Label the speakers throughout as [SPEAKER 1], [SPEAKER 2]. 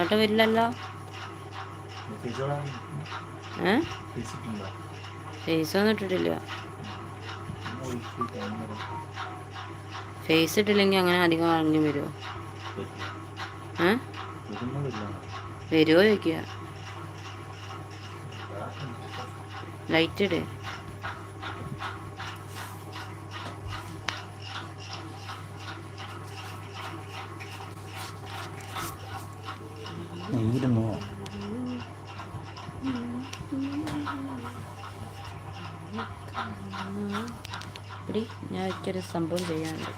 [SPEAKER 1] ഏട്ടൻ വരില്ലല്ലോ. ഫേസ് ഒന്നും ഇട്ടിട്ടില്ല. ഫേസ് ഇട്ടില്ലെങ്കിൽ അങ്ങനെ അധികം അറിഞ്ഞു വരുമോ വരുമോ ചോദിക്കുക. ലൈറ്റ് ഇട്.
[SPEAKER 2] ഇരുന്നോ
[SPEAKER 1] എടി ഞാൻ ഒരിക്കലും സംഭവം ചെയ്യാനുണ്ട്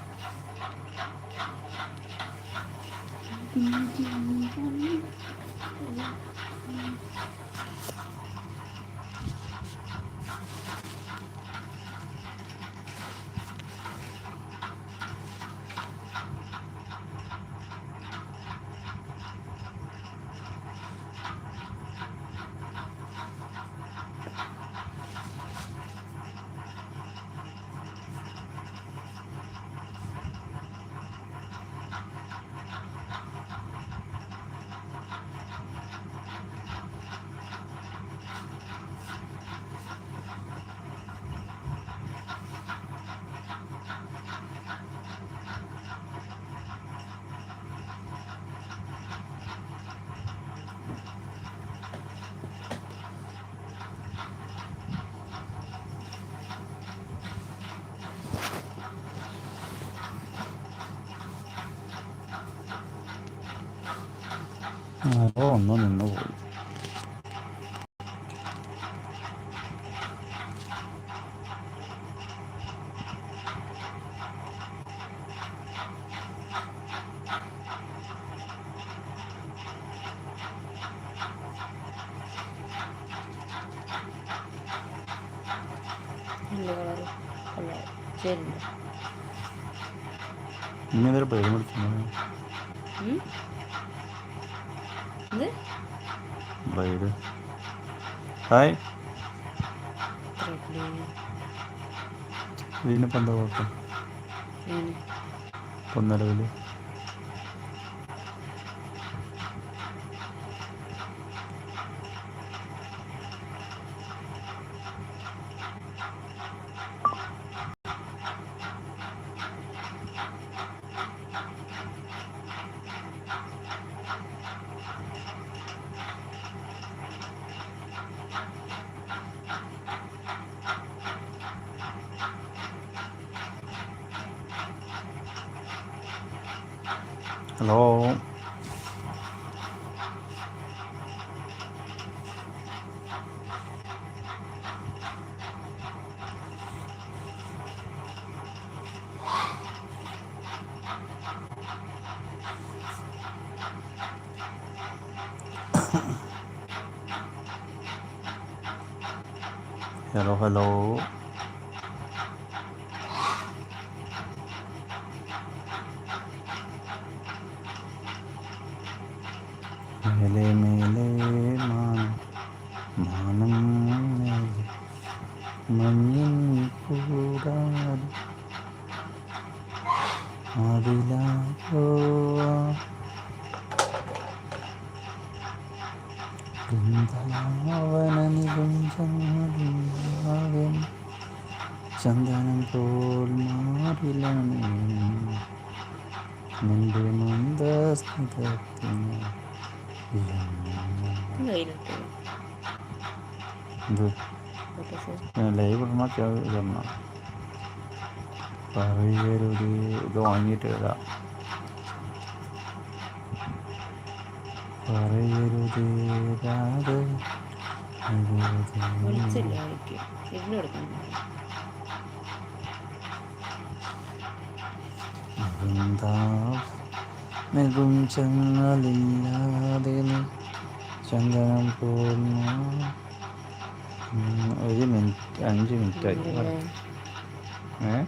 [SPEAKER 2] ആരോ ഒന്ന് നിന്ന് പോയി. ഇനി എന്തൊരു പേര്
[SPEAKER 1] ഇത്
[SPEAKER 2] ബ്ലൈഡ് ഹായ്. ഇതിനിപ്പോൾ എന്താ കുഴപ്പം? ഇപ്പം നിലവിൽ ഹലോ ഹലോ ഹലോ വൃന്ദാവന ചന്ദനം പോൽ ലൈവ് ഇടണം. ഇത് വാങ്ങിയിട്ട് ഇടാം പറയരുതേ ചങ്ങളില്ലാതെ നീ ചന്ദനം പോന്നു. ഒരു മിനിറ്റ് അഞ്ച് മിനിറ്റായി. ഏ?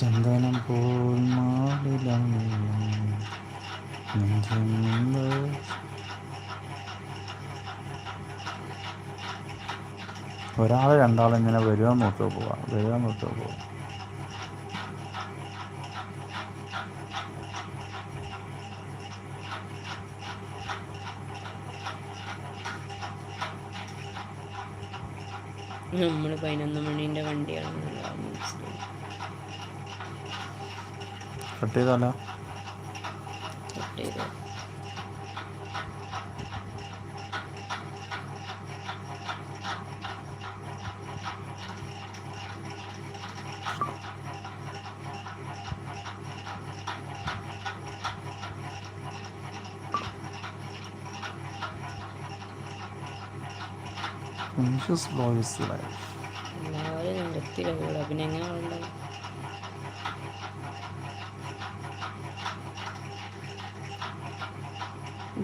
[SPEAKER 2] ചന്ദനം പോൽ ഒരാൾ രണ്ടാൾ ഇങ്ങനെ വരുമോ നോക്കി പോവാ വരുമോ നോക്കി പോവാ.
[SPEAKER 1] നമ്മൾ പതിനൊന്ന് മണീന്റെ വണ്ടിയാണെന്നുള്ള മനസ്സിലായി
[SPEAKER 2] കട്ട് ചെയ്താലോ
[SPEAKER 1] കട്ട് ചെയ്ത്
[SPEAKER 2] കോൺഷ്യസ് വോയിസ് ലൈഫ്
[SPEAKER 1] എല്ലാവരും നിർത്തിയില്ല കൂടെ പിന്നെ എങ്ങനെ ഉണ്ടാവും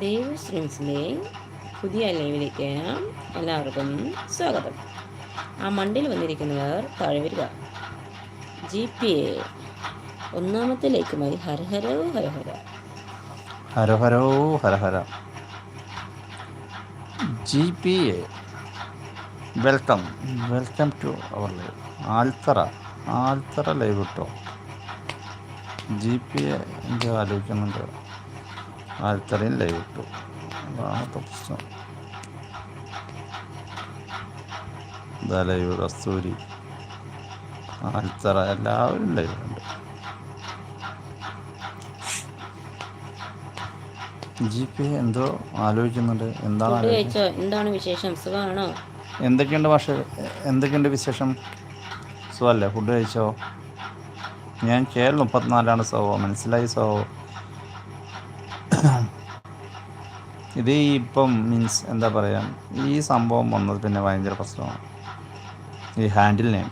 [SPEAKER 1] ദേവ സ്ട്രീംസിലെ പുതിയ ലൈവിലേക്ക് എല്ലാവർക്കും സ്വാഗതം. ആ മണ്ടിൽ വന്നിരിക്കുന്നവർ താഴെ വരിക. ജി പി എ ഒന്നാമത്തെ ലൈക്കുമായി ഹരഹരോ ഹരഹര
[SPEAKER 2] ഹരഹരോ Harahara G P A welcome. Welcome to our live. Aalthara. Aalthara live കിട്ടോ. ജി പി എ എനിക്ക് ആലോചിക്കുന്നുണ്ട്. ആൽത്തറയും ലൈവ് ഇട്ടു. ഇപ്പൊ പ്രശ്നം. ഇതാ ലൈവ് കസ്തൂരി. ആൽത്തറ എല്ലാവരും ലൈവുണ്ട് ജി പി എന്തോ ആലോചിക്കുന്നുണ്ട്. എന്താണ്
[SPEAKER 1] എന്താണ് വിശേഷം? സുഖമാണോ?
[SPEAKER 2] എന്തൊക്കെയുണ്ട് പക്ഷേ എന്തൊക്കെയുണ്ട് വിശേഷം? സുഖമല്ലേ? ഫുഡ് കഴിച്ചോ? ഞാൻ കേരളം മുപ്പത്തിനാലാണ് സോ മനസ്സിലായി സോവോ ഇത് ഇപ്പം മീൻസ് എന്താ പറയുക ഈ സംഭവം വന്നത് പിന്നെ ഭയങ്കര പ്രശ്നമാണ്. ഈ ഹാൻഡിൽ നെയിം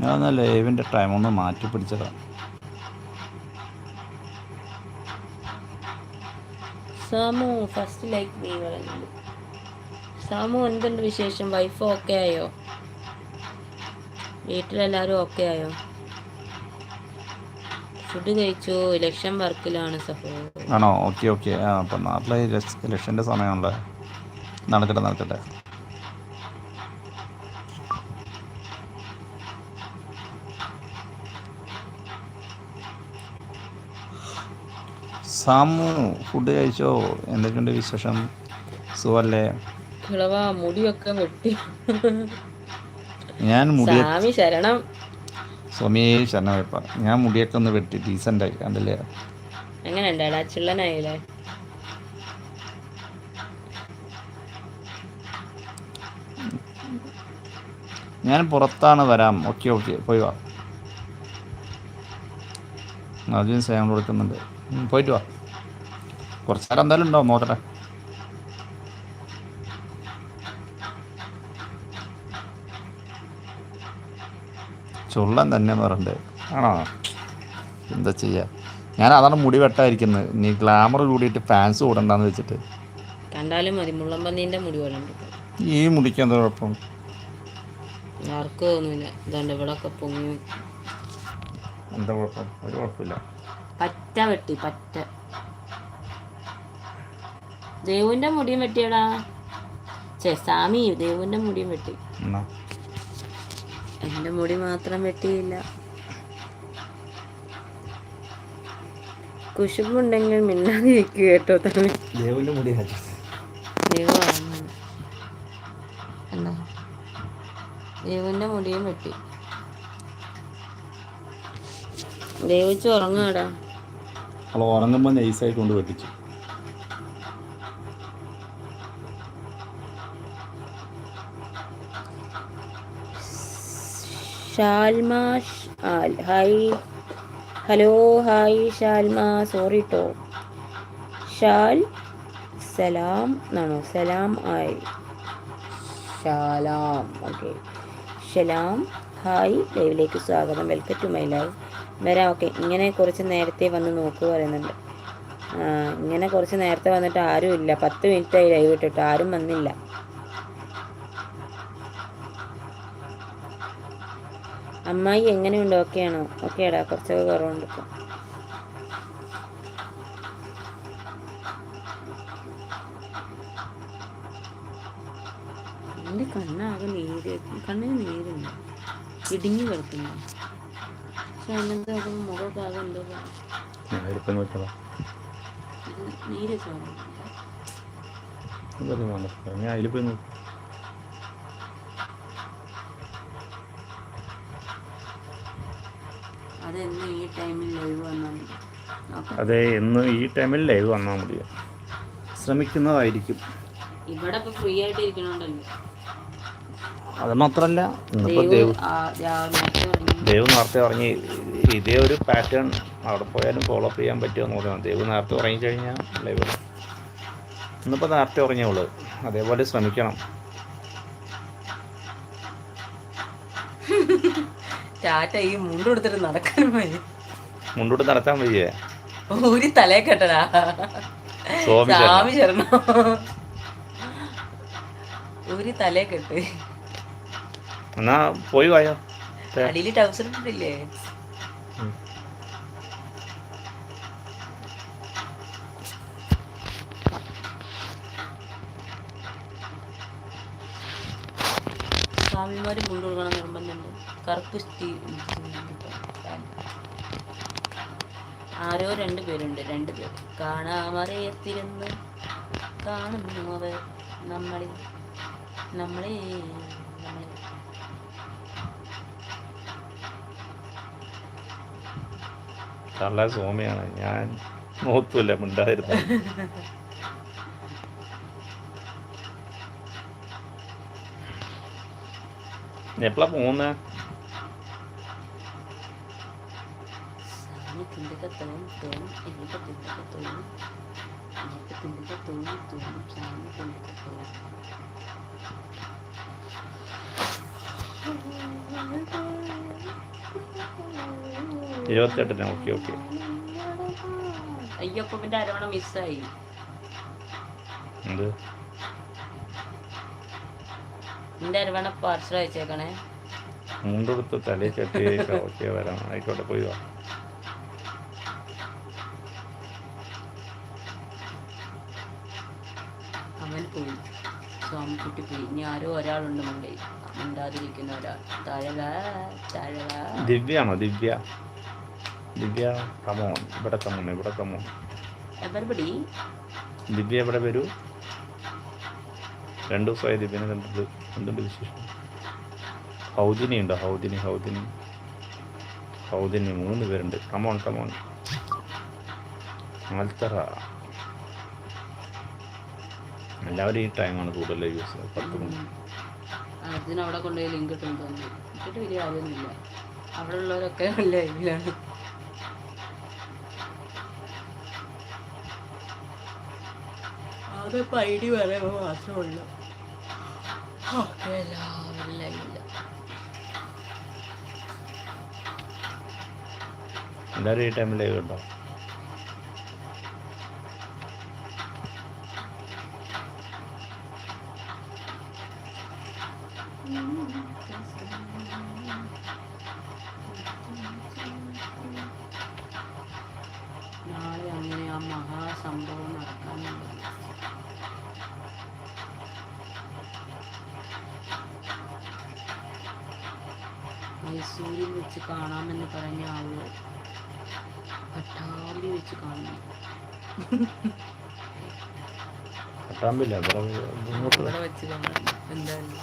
[SPEAKER 2] ഞാൻ ലൈവിന്റെ ടൈം ഒന്ന് മാറ്റി പിടിച്ചതാണ്
[SPEAKER 1] സാമു ഫസ്റ്റ് ലൈക്ക് നീ പറഞ്ഞു സാമു എന്തുണ്ട് വിശേഷം? വൈഫ് ഓക്കെ ആയോ? വീട്ടിലെല്ലാവരും ഓക്കെ ആയോ? ഫുഡ് കഴിച്ചു ഇലക്ഷൻ വർക്കിലാണ് സഹോദരൻ
[SPEAKER 2] ആണോ? ഓക്കെ ഓക്കെ അപ്പം നാട്ടിലെ ഇലക്ഷന്റെ സമയമാണല്ലേ. നടക്കട്ടെ നടക്കട്ടെ. സാമു ഫുഡ് കഴിച്ചോ? എന്തൊക്കെയുണ്ട് വിശേഷം? സുഖല്ലേ?
[SPEAKER 1] മുടിയൊക്കെ വെട്ടി.
[SPEAKER 2] ഞാൻ മുടി
[SPEAKER 1] സ്വാമി ശരണം.
[SPEAKER 2] സ്വാമിയെ വെപ്പ ഞാൻ മുടിയൊക്കെ ഒന്ന് വെട്ടി ഡീസന്റായി കണ്ടില്ലേ?
[SPEAKER 1] എങ്ങനെയുണ്ടാടാ ചിള്ളനായില്ലേ?
[SPEAKER 2] ഞാൻ പുറത്താണ് വരാം. ഓക്കെ ഓക്കെ പോയി വാ. അതിന് സേവനം കൊടുക്കുന്നുണ്ട്. പോയിട്ട് വാ. കുറച്ച് നേരം എന്തായാലും ഉണ്ടാവും നോക്കട്ടെ ചുള്ളൻ തന്നെ പറഞ്ഞിട്ട് ആണോ? എന്താ ചെയ്യാ? ഞാൻ അതാണ് മുടി വെട്ടായിരിക്കുന്നത് നീ ഗ്ലാമർ കൂടിയിട്ട് ഫാൻസ് കൂടണ്ടെന്ന് വെച്ചിട്ട്.
[SPEAKER 1] കണ്ടാലും മതി. മുള്ളമ്പന്നീന്റെ മുടി പോലെ
[SPEAKER 2] ഈ മുടിക്ക് എന്താ കുഴപ്പം?
[SPEAKER 1] ആർക്കും ഒന്നുമില്ല ഇതാണ്ട് ഇവിടെ ഒക്കെ പൊങ്ങി.
[SPEAKER 2] എന്താ കുഴപ്പം? ഒരു കുഴപ്പമില്ല.
[SPEAKER 1] പറ്റ വെട്ടി പറ്റ. ദേവുവിന്റെ മുടിയും വെട്ടിയടാ. ചേ സ്വാമി ദേവുവിന്റെ മുടിയും വെട്ടി.
[SPEAKER 2] എന്റെ
[SPEAKER 1] എന്റെ മുടി മാത്രം വെട്ടിയില്ല. കുശുമ്പുണ്ടെങ്കിൽ മിന്നാതിരിക്കുക കേട്ടോ തമ്മിൽ
[SPEAKER 2] ദേവിന്റെ മുടി
[SPEAKER 1] ദേവുവിന്റെ മുടിയും വെട്ടി. ദേവിച്ച് ഉറങ്ങാടാ
[SPEAKER 2] അവൾ ഉറങ്ങുമ്പോൾ നൈസായിട്ട് കൊണ്ട് വെട്ടിച്ചു.
[SPEAKER 1] ഷാൽമ ഷ്- all hi. Hello hi Shalma. Sorry കേട്ടോ ഷാൽ സലാം എന്നാണോ? സലാം ആയി. ഷാലാം. ഓക്കെ ഷലാം ഹായ്. ലൈവിലേക്ക് സ്വാഗതം. വെൽക്കം ടു മൈ ലൈവ് വരാം. ഓക്കെ ഇങ്ങനെ കുറച്ച് നേരത്തെ വന്ന് നോക്കൂ പറയുന്നുണ്ട്. ഇങ്ങനെ കുറച്ച് നേരത്തെ വന്നിട്ട് ആരും ഇല്ല പത്ത് മിനിറ്റായി ലൈവ് ഇട്ടിട്ട് ആരും വന്നില്ല. അമ്മായി എങ്ങനെയുണ്ട്? ഓക്കെയാണോ? ആടാ കുറച്ചൊക്കെ കുറവുണ്ട് ഇപ്പം. എന്റെ കണ്ണാകെ നീര്. കണ്ണിന് നീരുണ്ട്. ഇടിഞ്ഞു കിടക്കുന്നു. പക്ഷെ അതിനകത്ത് നോക്കുമ്പോൾ മുഖമൊക്കെ ആകെ എന്തോ നീര്
[SPEAKER 2] ഞാൻ അതിൽ പോയി നോക്കി
[SPEAKER 1] അതെന്നും ഈ ടൈമിൽ ലൈവ് വന്നാൽ മതി ഓക്കെ
[SPEAKER 2] അതെ എന്ന് ഈ ടൈമിൽ ലൈവ് വന്നാൽ മതി. ശ്രമിക്കുന്നതായിരിക്കും.
[SPEAKER 1] ഇവിടെ ഫ്രീ ആയിട്ട് ഇരിക്കണോണ്ടല്ലോ.
[SPEAKER 2] അത് മാത്രല്ല ഇന്നിപ്പോ
[SPEAKER 1] ദൈവം
[SPEAKER 2] ദൈവം
[SPEAKER 1] നേരത്തെ
[SPEAKER 2] പറഞ്ഞ്. ഇതേ ഒരു പാറ്റേൺ അവിടെ പോയാലും ഫോളോ അപ്പ് ചെയ്യാൻ പറ്റുമോ നോക്കണം. ദൈവം നേരത്തെ ഉറങ്ങിക്കഴിഞ്ഞാൽ ലൈവ് ഇന്നിപ്പോൾ നേരത്തെ ഉറങ്ങിയുള്ളൂ അതേപോലെ ശ്രമിക്കണം.
[SPEAKER 1] ടാറ്റ ഈ മുണ്ട് കൊടുത്തിട്ട് നടക്കാൻ വയ്യ.
[SPEAKER 2] മുണ്ടോട്ട് നടത്താൻ വയ്യേ?
[SPEAKER 1] ഊരി തലേ കെട്ടടാ.
[SPEAKER 2] സ്വാമി ശരണം.
[SPEAKER 1] സ്വാമി ശരണം ഊരി തലേ കെട്ട്.
[SPEAKER 2] എന്നാ പോയി വായോ?
[SPEAKER 1] അടിയിൽ ടൗസർ ഇട്ടില്ലേ
[SPEAKER 2] ഉം.
[SPEAKER 1] സ്വാമിമാര് മുണ്ട് കൊടുക്കണം നിർബന്ധമുണ്ട്. കറുപ്പ് സ്റ്റീ ആരോ രണ്ട് പേരുണ്ട് രണ്ട് പേർ കാണാമറയത്തിരുന്ന് കാണുന്നു അവർ നമ്മളെ നമ്മളെ നമ്മളെ.
[SPEAKER 2] നല്ല സ്വാമിയാണ് ഞാൻ നോത്തൂല്ല മിണ്ടായിരുന്നു എപ്പോഴാ പോകുന്നേ
[SPEAKER 1] സാമി
[SPEAKER 2] ഇരുപത്തെട്ടിന് ഓക്കെ ഓക്കെ
[SPEAKER 1] അയ്യോ അപ്പൊ പിന്നെ അരവണ മിസ്സായി.
[SPEAKER 2] എന്ത്?
[SPEAKER 1] നിന്റെ അരവണ പാർസൽ അയച്ചേക്കണേ
[SPEAKER 2] മുണ്ടെടുത്ത് തലേ ചട്ടി ഓക്കെ വരാം ആയിക്കോട്ടെ പോയി വാ
[SPEAKER 1] അവൻ പോയി സ്വാമിക്കുട്ടി പോയി ഇനി ആരോ ഒരാളുണ്ട് മുകളിൽ മിണ്ടാതിരിക്കുന്ന ഒരാൾ തഴക തഴക
[SPEAKER 2] ദിവ്യാണോ ദിവ്യ. ദിവ്യ കമോൺ ഇവിടെ കമോൺ ഇവിടെ കമോൺ
[SPEAKER 1] എവർബടി
[SPEAKER 2] ദിവ്യ എവിടെ വരൂ? രണ്ടു ദിവസമായി ദിവ്യനെ കണ്ടിട്ട് എന്തുണ്ട് വിശേഷം? ഹൗദിനി ഉണ്ടോ? ഹൗദിനി ഹൗദിനി. ഹൗദിനി മൂന്ന് പേരുണ്ട്. കമോൺ കമോൺ ആൽത്തറ എല്ലാവരും ഈ ടാങ്ങാണ് കൂടുതൽ യൂസ് പത്ത് മണി.
[SPEAKER 1] കൊണ്ടുപോയി ലിങ്ക് ഇട്ടിട്ട് വലിയ കാര്യമൊന്നുമില്ല. അവിടെ ഉള്ളവരൊക്കെ പറയുമ്പോൾ ഓക്കെ എല്ലാവരും ലൈവില്ല
[SPEAKER 2] എല്ലാവരും ഈ ടൈമിൽ ലൈവ് ഉണ്ടോ
[SPEAKER 1] നാളെ അങ്ങനെ ആ മഹാസംഭവം നടക്കാൻ മൈസൂരിൽ വെച്ച് കാണാമെന്ന് പറഞ്ഞ ആൾ പട്ടാമ്പി വെച്ച് കാണണം.
[SPEAKER 2] പട്ടാമ്പില്ല ഇവിടെ ഇങ്ങോട്ട്
[SPEAKER 1] വെച്ച് കാണാം എന്തായാലും.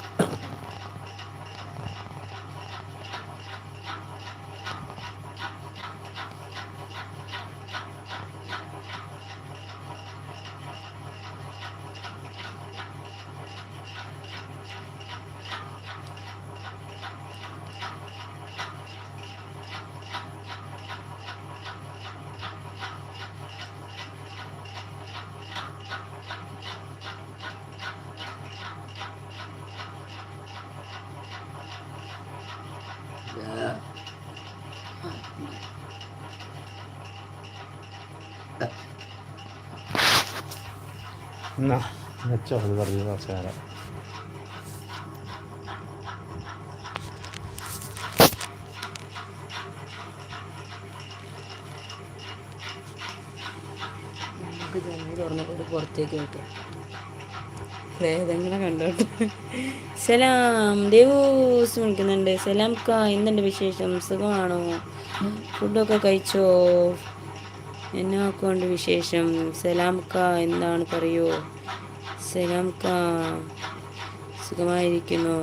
[SPEAKER 2] എന്നാ മെച്ചോ അത് പറഞ്ഞു
[SPEAKER 1] നമസ്കാരം തുറന്നപ്പോൾ പുറത്തേക്ക് കിട്ടും വേദങ്ങളെ കണ്ടോട്ടെ. സലാം. ദേവൂസ് വിളിക്കുന്നുണ്ട്. സലാം കാ എന്തുണ്ട് വിശേഷം? സുഖമാണോ? ഫുഡൊക്കെ കഴിച്ചോ? എന്നൊക്കെ വിശേഷം? സലാം കാ എന്താണ് പറയൂ? സലാം കാ സുഖമായിരിക്കുന്നു?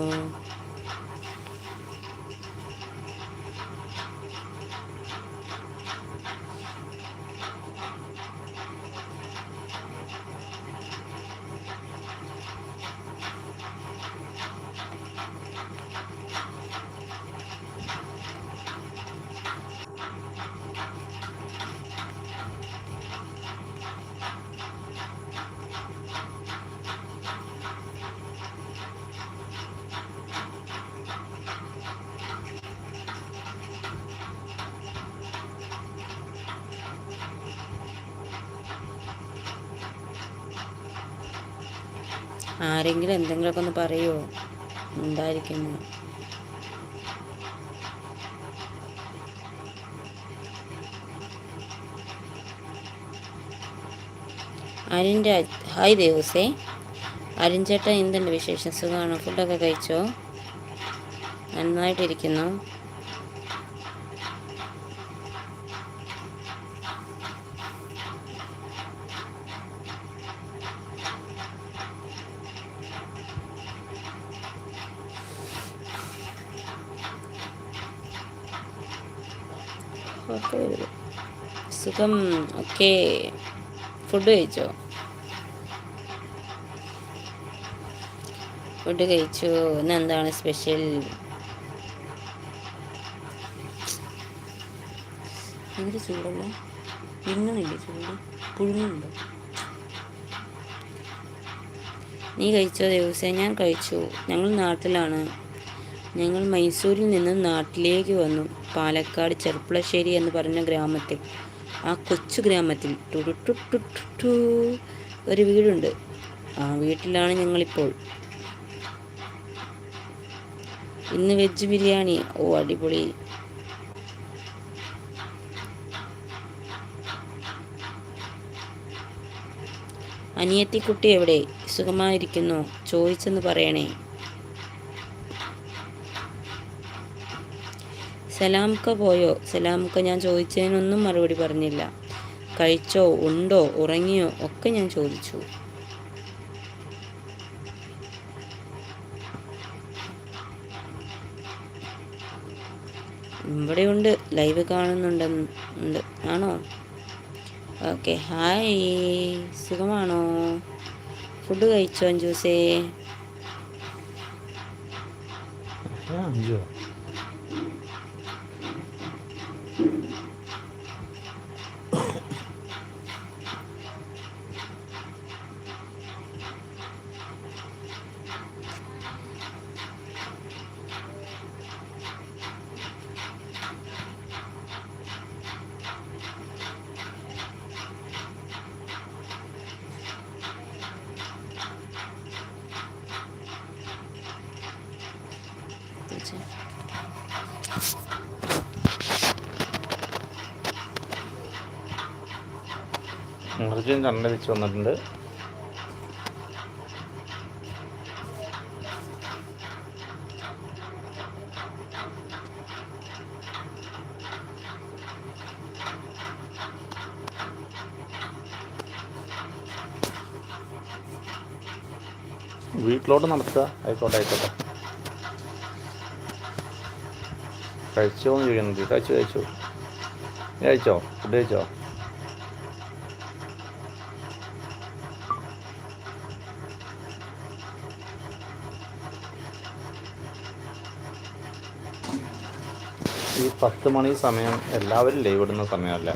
[SPEAKER 1] ആരെങ്കിലും എന്തെങ്കിലുമൊക്കെ ഒന്ന് പറയുമോ ഉണ്ടായിരിക്കുന്നു അരിൻ രാജ് ഹായ് ദേവസേ. അരിൻ എന്തുണ്ട് വിശേഷം? സുഖമാണോ? ഫുഡൊക്കെ കഴിച്ചോ? നന്നായിട്ടിരിക്കുന്നു. ഓക്കെ സുഖം. ഓക്കെ ഫുഡ് കഴിച്ചോ? ഫുഡ് കഴിച്ചു. ഇന്ന് എന്താണ് സ്പെഷ്യൽ എന്ത് ചൂടല്ല? വിങ്ങണില്ലേ ചൂട്? പുഴുങ്ങുന്നുണ്ടോ? നീ കഴിച്ചോ ദിവസം? ഞാൻ കഴിച്ചു. ഞങ്ങൾ നാട്ടിലാണ്. ഞങ്ങൾ മൈസൂരിൽ നിന്ന് നാട്ടിലേക്ക് വന്നു. പാലക്കാട് ചെർപ്പുളശ്ശേരി എന്ന് പറഞ്ഞ ഗ്രാമത്തിൽ. ആ കൊച്ചു ഗ്രാമത്തിൽ ടുടുട്ടുട്ടുട്ടു ഒരു വീടുണ്ട്. ആ വീട്ടിലാണ് ഞങ്ങളിപ്പോൾ. ഇന്ന് വെജ് ബിരിയാണി. ഓ അടിപൊളി. അനിയത്തിക്കുട്ടി എവിടെ? സുഖമായിരിക്കുന്നു? ചോദിച്ചെന്ന് പറയണേ. സലാംക്ക പോയോ? സലാംക്ക ഞാൻ ചോദിച്ചതിനൊന്നും മറുപടി പറഞ്ഞില്ല. കഴിച്ചോ ഉണ്ടോ ഉറങ്ങിയോ ഒക്കെ ഞാൻ ചോദിച്ചു. ഇവിടെയുണ്ട് ലൈവ് കാണുന്നുണ്ടെന്ന് ആണോ? ഓക്കെ ഹായ് സുഖമാണോ? ഫുഡ് കഴിച്ചോ അഞ്ജൂസേ?
[SPEAKER 2] ആ അഞ്ചോ അർജുൻ വന്നിട്ടുണ്ട്. വീട്ടിലോട്ട് നടത്തുക ആയിക്കോട്ടെ ആയിക്കോട്ടെ. കഴിച്ചോ എന്ന് ചോദിക്കുന്നുണ്ട് കഴിച്ചു കഴിച്ചു നീ കഴിച്ചോ ഫുഡ് കഴിച്ചോ ഈ പത്ത് മണി സമയം എല്ലാവരും ലൈവ് ഇടുന്ന സമയമല്ല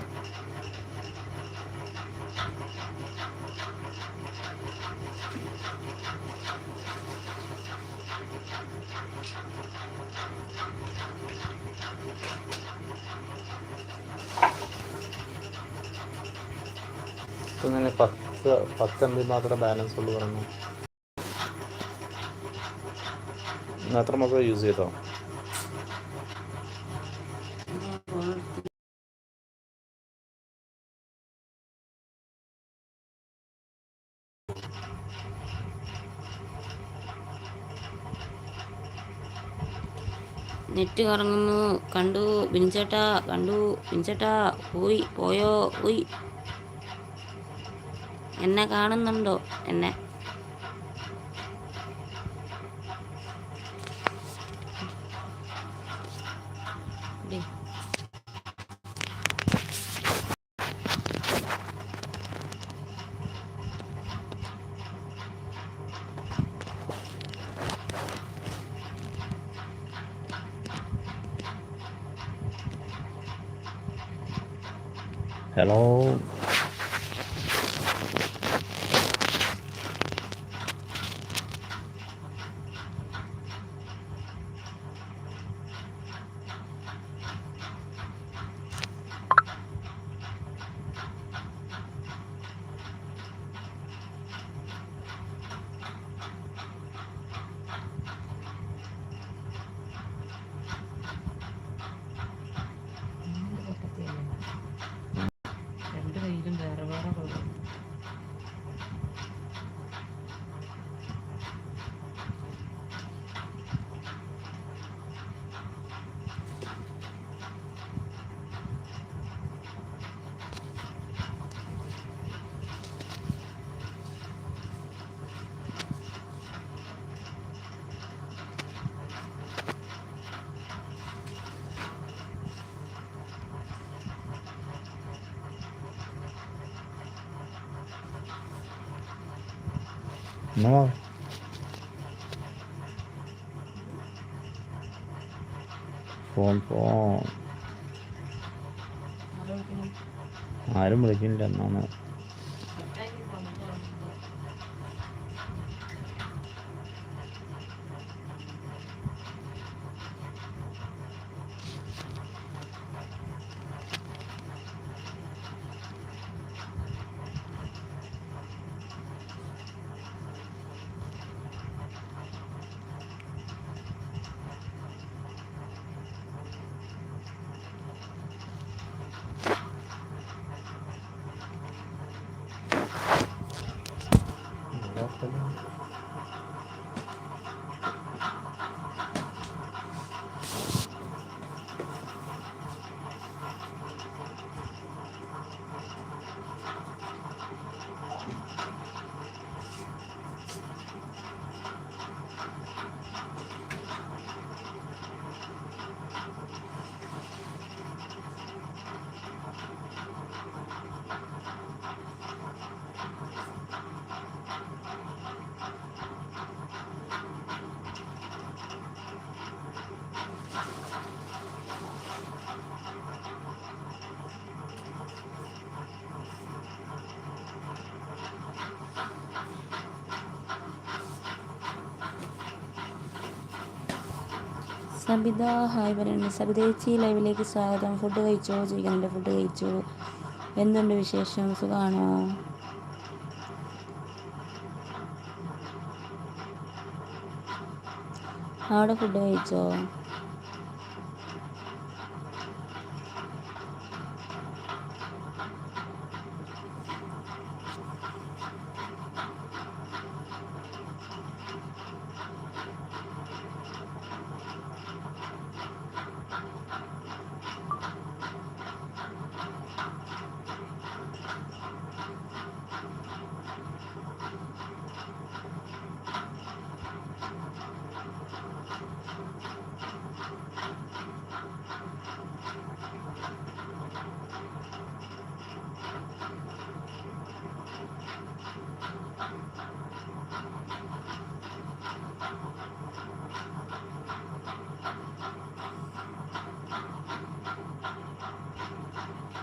[SPEAKER 2] ഇപ്പം തന്നെ പത്ത് എം ബി മാത്രമേ ബാലൻസ് ഉള്ളൂ പറഞ്ഞു. അത്ര എത്ര മാസം യൂസ് ചെയ്തോ?
[SPEAKER 1] നെറ്റ് കറങ്ങുന്നു. കണ്ടു ബിൻചേട്ടാ കണ്ടു ബിൻചേട്ടാ പോയി പോയോ പോയി. എന്നെ കാണുന്നുണ്ടോ? എന്നെ. ഡേ.
[SPEAKER 2] എന്നാ ഫോൺ ഫോൺ ആരും വിളിക്കുന്നില്ല എന്നാണ്.
[SPEAKER 1] സബിത ഹായ് പറയുന്നു സബിത ചേച്ചി ലൈവിലേക്ക് സ്വാഗതം. ഫുഡ് കഴിച്ചോ? ചോദിക്കുന്നുണ്ട്. ഫുഡ് കഴിച്ചു. എന്തുണ്ട് വിശേഷം? സുഖമാണോ അവിടെ ഫുഡ് കഴിച്ചോ? フフフフ。